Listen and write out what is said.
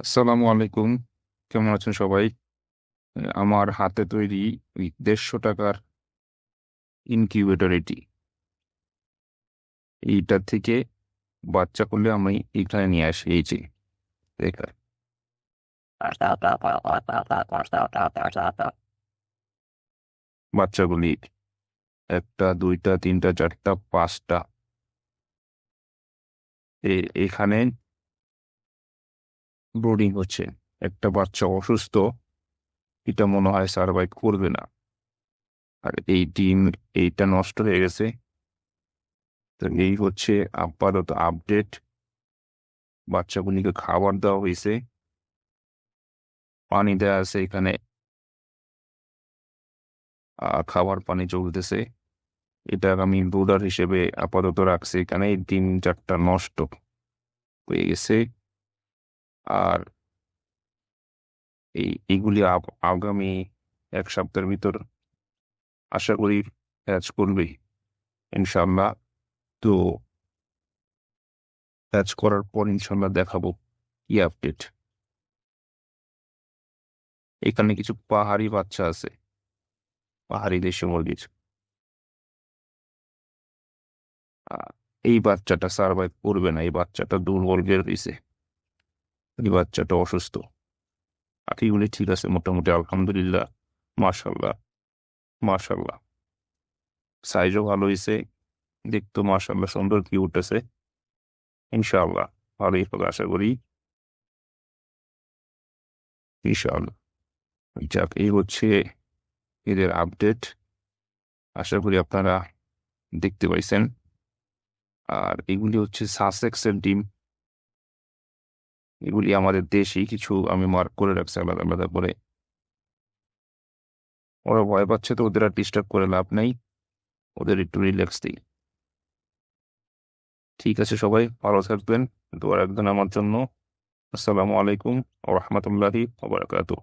আসসালামু আলাইকুম। কেমন আছেন সবাই? আমার হাতে তৈরি ওই দেড়শো টাকার ইনকিউবেটর এটি। এইটার থেকে বাচ্চা করলে আমি এখানে নিয়ে আসি, এই যে বাচ্চাগুলি, একটা, দুইটা, তিনটা, চারটা, পাঁচটা। এখানে ব্রোডিং হচ্ছে। একটা বাচ্চা অসুস্থ, এটা মনে হয় সার্ভাইভ করবে না। আর এই ডিম, এইটা নষ্ট হয়ে গেছে। তো এই হচ্ছে আপাতত আপডেট বাচ্চাগুলিকে খাবার দেওয়া হয়েছে। পানি দেওয়া আছে এখানে। খাবার পানি চলতেছে। এটা আমি ব্রুডার হিসেবে আপাতত রাখছি। এখানে এই তিন চারটা নষ্ট হয়ে গেছে। আর এই এগুলি আগামী এক সপ্তাহের ভিতর আশা করি হ্যাচ করবে ইনশাল্লাহ তো হ্যাচ করার পর ইনশাল্লাহ দেখাবো কি আপডেট এখানে কিছু পাহাড়ি বাচ্চা আছে পাহাড়ি দেশি মুরগির। এই বাচ্চাটা সার্ভাইভ করবে না এই বাচ্চাটা দুর্বল বের হয়েছে বাচ্চাটা অসুস্থ। বাকিগুলি ঠিক আছে, মোটামুটি আলহামদুলিল্লাহ। মাশাল্লাহ মাশাল্লাহ সাইজও ভালো হয়েছে দেখতো মাশাল্লাহ সুন্দর, কি উঠেছে ইনশাআল্লাহ, ভালোই হবে, আশা করি। ইনশাআল্লাহ, যাক, এই হচ্ছে এদের আপডেট আশা করি আপনারা দেখতে পাইছেন। আর এগুলি হচ্ছে সাসেক্সের ডিম এগুলি আমাদের দেশেই কিছু আমি মার্ক করে রাখছি আলাদা আলাদা করে। ওরা ভয় পাচ্ছে তো, ওদের আর ডিস্টার্ব করে লাভ নেই। ওদের একটু রিল্যাক্স দিই। ঠিক আছে সবাই, ভালো থাকবেন। দোয়া রাখবেন আমার জন্য। আসসালামু আলাইকুম ও রহমতুল্লাহি ওবরাকাতুহ